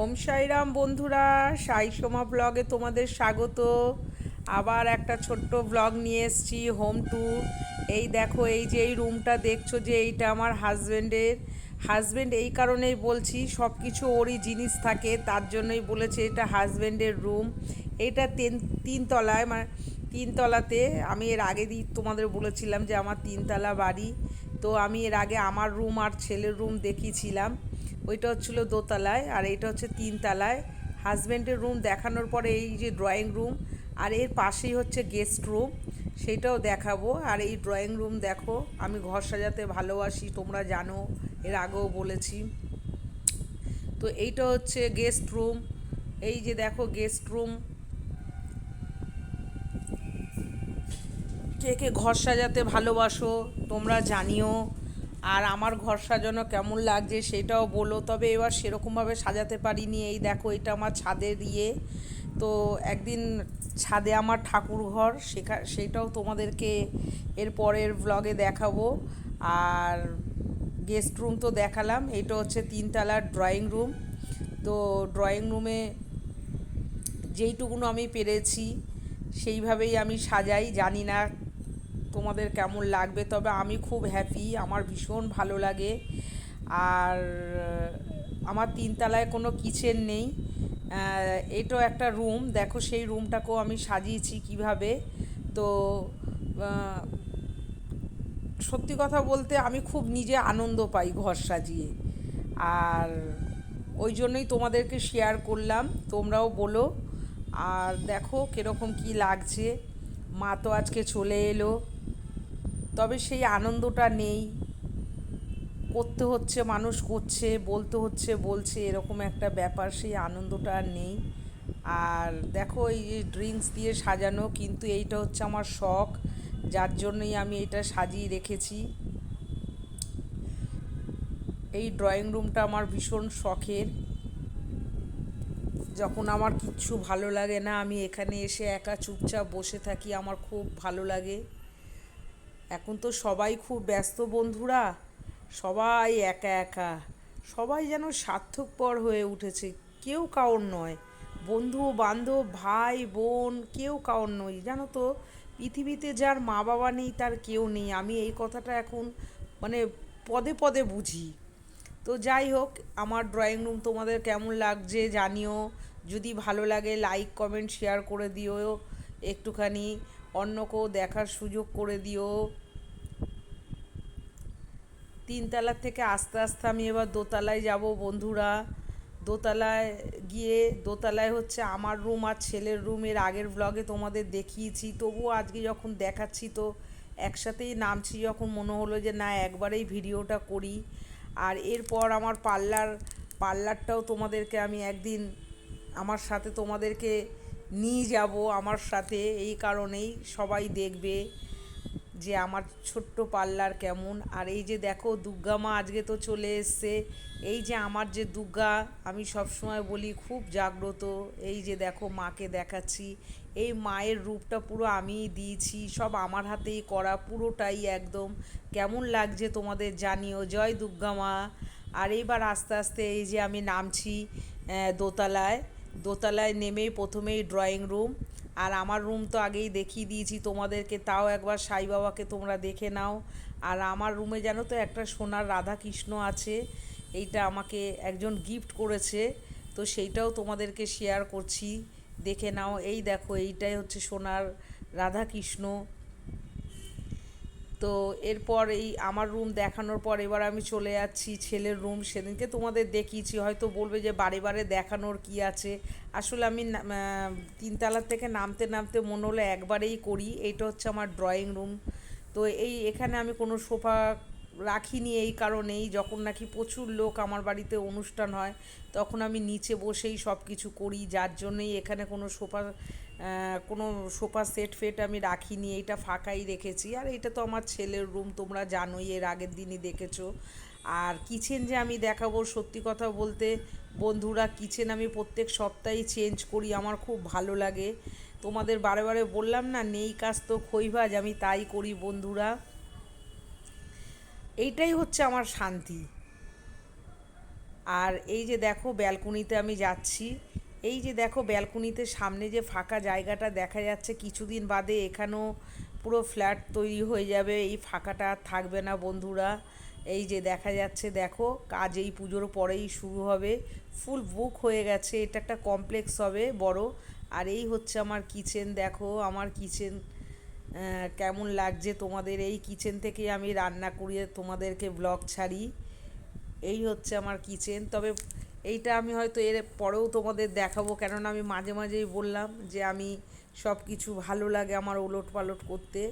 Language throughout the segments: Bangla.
ওম সাইরাম বন্ধুরা, সাই সোমা ব্লগে তোমাদের স্বাগত। আবার একটা ছোট্ট ব্লগ নিয়ে এসেছি, হোম ট্যুর। এই দেখো, এই যে এই রুমটা দেখছ যে এইটা আমার হাজব্যান্ডের হাজব্যান্ড এই কারণেই বলছি সব কিছু ওরই জিনিস থাকে, তার জন্যই বলেছে এটা হাজব্যান্ডের রুম। এটা তিন, তিনতলায় মানে তিনতলাতে, আমি এর আগে দিই তোমাদের বলেছিলাম যে আমার তিনতলা বাড়ি। তো আমি এর আগে আমার রুম আর ছেলের রুম দেখিয়েছিলাম। ওইটা হচ্ছিল দোতলায় আর এইটা হচ্ছে তিনতলায়। হাজব্যান্ডের রুম দেখানোর পরে এই যে ড্রয়িং রুম আর এর পাশেই হচ্ছে গেস্ট রুম, সেটাও দেখাবো। আর এই ড্রয়িং রুম দেখো, আমি ঘর সাজাতে ভালোবাসি, তোমরা জানো, এর আগেও বলেছি। তো এইটা হচ্ছে গেস্ট রুম। এই যে দেখো গেস্ট রুম কে কে ঘর সাজাতে ভালোবাসো, তোমরা জানিও। আর আমার ঘর সাজানো কেমন লাগছে সেটাও বলো। তবে এবার সেরকমভাবে সাজাতে পারিনি। এই দেখো, এটা আমার ছাদের ইয়ে। তো একদিন ছাদে আমার ঠাকুর ঘর, সেখা, সেটাও তোমাদেরকে এর পরের ব্লগে দেখাবো। আর গেস্ট রুম তো দেখালাম। এটা হচ্ছে তিনতলার ড্রয়িং রুম তো ড্রয়িং রুমে যেইটুকুনো আমি পেরেছি, সেইভাবেই আমি সাজাই। জানি না তোমাদের কেমন লাগবে, তবে আমি খুব হ্যাপি আমার ভীষণ ভালো লাগে। আর আমার তিনতলায় কোনো কিচেন নেই। এটাও একটা রুম দেখো সেই রুমটাকেও আমি সাজিয়েছি কীভাবে। তো সত্যি কথা বলতে আমি খুব নিজে আনন্দ পাই ঘর সাজিয়ে। আর, ওই জন্যই তোমাদেরকে শেয়ার করলাম, তোমরাও বলো। আর দেখো কীরকম কী লাগছে। মা তো আজকে চলে এলো। তবে সেই আনন্দটা নেই। করতে হচ্ছে, মানুষ করছে, বলতে হচ্ছে, বলছে, এরকম একটা ব্যাপার, সেই আনন্দটা আর নেই। আর দেখো এই যে ড্রিঙ্কস দিয়ে সাজানো, কিন্তু এইটা হচ্ছে আমার শখ, যার জন্যই আমি এটা সাজিয়ে রেখেছি। এই ড্রয়িং রুমটা আমার ভীষণ শখের। যখন আমার কিচ্ছু ভালো লাগে না, আমি এখানে এসে একা চুপচাপ বসে থাকি, আমার খুব ভালো লাগে। এখন তো সবাই খুব ব্যস্ত বন্ধুরা, সবাই একা একা, সবাই যেন সার্থকপর হয়ে উঠেছে, কেউ কাউর নয়। বন্ধু, বান্ধব, ভাই, বোন, কেউ কাউর নয় জানো তো? পৃথিবীতে যার মা বাবা নেই, তার কেউ নেই। আমি এই কথাটা এখন মানে পদে পদে বুঝি। তো যাই হোক, আমার ড্রয়িং রুম তোমাদের কেমন লাগছে জানিও। যদি ভালো লাগে লাইক কমেন্ট শেয়ার করে দিও। একটুখানি অন্যকেও দেখার সুযোগ করে দিও। তিনতলার থেকে আস্তে আস্তে আমি এবার দোতলায় যাব বন্ধুরা। দোতলায় গিয়ে, দোতলায় হচ্ছে আমার রুম আর ছেলের রুম এর আগের ব্লগে তোমাদের দেখিয়েছি। তবুও আজকে যখন দেখাচ্ছি তো একসাথেই নামছি, যখন মনে হলো যে না, একবারেই ভিডিওটা করি। আর এরপর আমার পার্লার, পার্লারটাও তোমাদেরকে আমি একদিন আমার সাথে তোমাদেরকে নিয়ে যাব আমার সাথে, এই কারণেই সবাই দেখবে। যে আমার ছোট্ট পার্লার কেমন? আর এই যে দেখো দুর্গা মা আজকে তো চলে এসছে। এই যে আমার যে দুর্গা, আমি সবসময় বলি খুব জাগ্রত। এই যে দেখো মাকে দেখাচ্ছি। এই মায়ের রূপটা পুরো আমিই দিয়েছি। সব আমার হাতেই করা, পুরোটাই একদম। কেমন লাগছে তোমাদের জানিও। জয় দুর্গা মা। আর এইবার আস্তে আস্তে এই যে আমি নামছি দোতলায়। দোতলায় নেমেই প্রথমেই ড্রয়িং রুম আর আমার রুম তো আগেই দেখিয়ে দিয়েছি তোমাদেরকে, তাও একবার সাই বাবাকে তোমরা দেখে নাও। আর আমার রুমে যেন তো একটা সোনার রাধাকৃষ্ণ আছে, এইটা আমাকে একজন গিফট করেছে, তো সেইটাও তোমাদেরকে শেয়ার করছি, দেখে নাও। এই দেখো, এইটাই হচ্ছে সোনার রাধা কৃষ্ণ তো এরপর এই আমার রুম দেখানোর পর এবার আমি চলে যাচ্ছি ছেলের রুম সেদিনকে তোমাদের দেখিয়েছি, হয়তো বলবে যে বারে বারে দেখানোর কি আছে। আসলে আমি তিনতলার থেকে নামতে নামতে মনে হলো একবারেই করি এইটা হচ্ছে আমার ড্রয়িং রুম তো এই এখানে আমি কোনো সোফা রাখিনি এই কারণেই, যখন নাকি প্রচুর লোক আমার বাড়িতে অনুষ্ঠান হয়, তখন আমি নিচে বসেই সব কিছু করি, যার জন্যই এখানে কোনো সোফা কোনো সোফা সেট ফেট আমি রাখিনি, এইটা ফাঁকাই রেখেছি। আর এটা তো আমার ছেলের রুম, তোমরা জানোই, এর আগের দিনই দেখেছ। আর কিচেন যে আমি দেখাবো, সত্যি কথা বলতে, বন্ধুরা, কিচেন আমি প্রত্যেক সপ্তাহেই চেঞ্জ করি, আমার খুব ভালো লাগে। তোমাদের বারে বারে বললাম না, নেই কাজ তো খৈভাজ আমি তাই করি বন্ধুরা। এইটাই হচ্ছে আমার শান্তি। আর এই যে দেখো, ব্যালকনিতে আমি যাচ্ছি। এই যে দেখো ব্যালকনিতে সামনে যে ফাঁকা জায়গাটা দেখা যাচ্ছে, কিছুদিন বাদে এখানেও পুরো ফ্ল্যাট তৈরি হয়ে যাবে। এই ফাঁকাটা আর থাকবে না বন্ধুরা। এই যে দেখা যাচ্ছে, দেখো কাজ এই পুজোর পরেই শুরু হবে। ফুল বুক হয়ে গেছে, এটা একটা কমপ্লেক্স হবে বড়। আর এই হচ্ছে আমার কিচেন, দেখো আমার কিচেন কেমন লাগছে তোমাদের? এই কিচেন থেকে আমি রান্না করিয়ে তোমাদেরকে ব্লগ ছাড়ি। এই হচ্ছে আমার কিচেন। তবে এইটা আমি হয়তো এর পরেও তোমাদের দেখাবো, কেননা আমি মাঝে মাঝেই বললাম যে আমি সব কিছু ভালো লাগে আমার ওলট পালট করতে।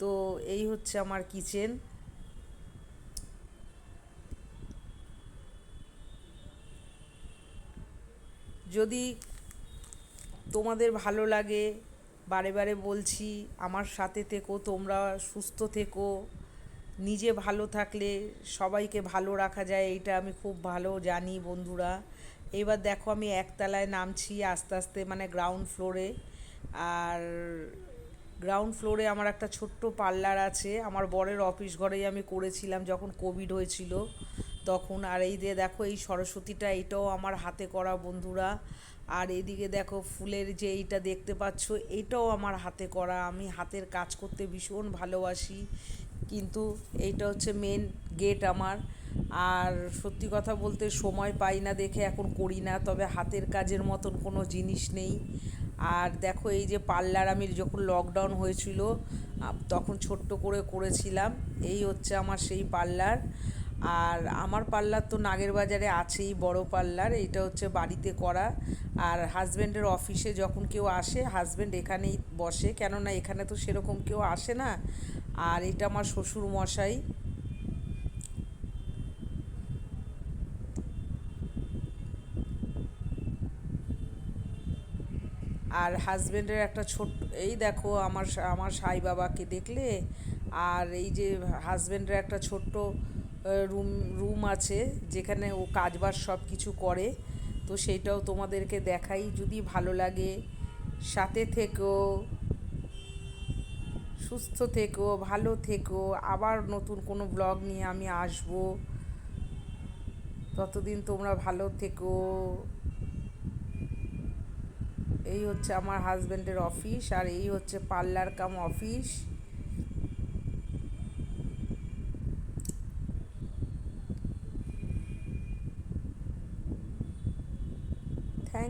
তো এই হচ্ছে আমার কিচেন। যদি তোমাদের ভালো লাগে, বারে বারে বলছি, আমার সাথে থেকো, তোমরা সুস্থ থেকো। নিজে ভালো থাকলে সবাইকে ভালো রাখা যায়, এইটা আমি খুব ভালো জানি বন্ধুরা। এবার দেখো আমি একতলায় নামছি আস্তে আস্তে মানে গ্রাউন্ড ফ্লোরে আর গ্রাউন্ড ফ্লোরে আমার একটা ছোট্ট পার্লার আছে। আমার বরের অফিস ঘরেই আমি করেছিলাম যখন কোভিড হয়েছিল। তখন আর এই দিয়ে দেখো এই সরস্বতীটা এইটাও আমার হাতে করা বন্ধুরা। আর এদিকে দেখো ফুলের যে এইটা দেখতে পাচ্ছ এইটাও আমার হাতে করা। আমি হাতের কাজ করতে ভীষণ ভালোবাসি। কিন্তু এইটা হচ্ছে মেন গেট আমার। আর সত্যি কথা বলতে সময় পাই না দেখে, এখন করি না। তবে হাতের কাজের মতন কোনো জিনিস নেই। আর দেখো এই যে পার্লার আমি যখন লকডাউন হয়েছিল তখন ছোট্ট করে করেছিলাম। এই হচ্ছে আমার সেই পার্লার। আর আমার পার্লার তো নাগের বাজারে আছেই, বড় পার্লার, এইটা হচ্ছে বাড়িতে করা। আর হাজব্যান্ডের অফিসে যখন কেউ আসে, হাজব্যান্ড এখানেই বসে, কেননা এখানে তো সেরকম কেউ আসে না। আর এটা আমার শ্বশুর মশাই। আর হাজব্যান্ডের একটা ছোট এই দেখো আমার আমার সাই বাবাকে দেখলে। আর এই যে হাজব্যান্ডের একটা ছোট্ট রুম রুম আছে যেখানে ও কাজবাজ সব কিছু করে। তো সেইটাও তোমাদেরকে দেখাই। যদি ভালো লাগে, সাথে থেকো, সুস্থ থেকো, ভালো থেকো। আবার নতুন কোনো ব্লগ নিয়ে আমি আসব। ততদিন তোমরা ভালো থেকো। এই হচ্ছে আমার হাজব্যান্ডের অফিস আর এই হচ্ছে parlour cum office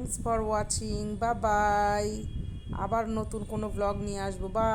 thanks for watching বা বাই আবার নতুন কোনো ব্লগ নিয়ে আসব। বাই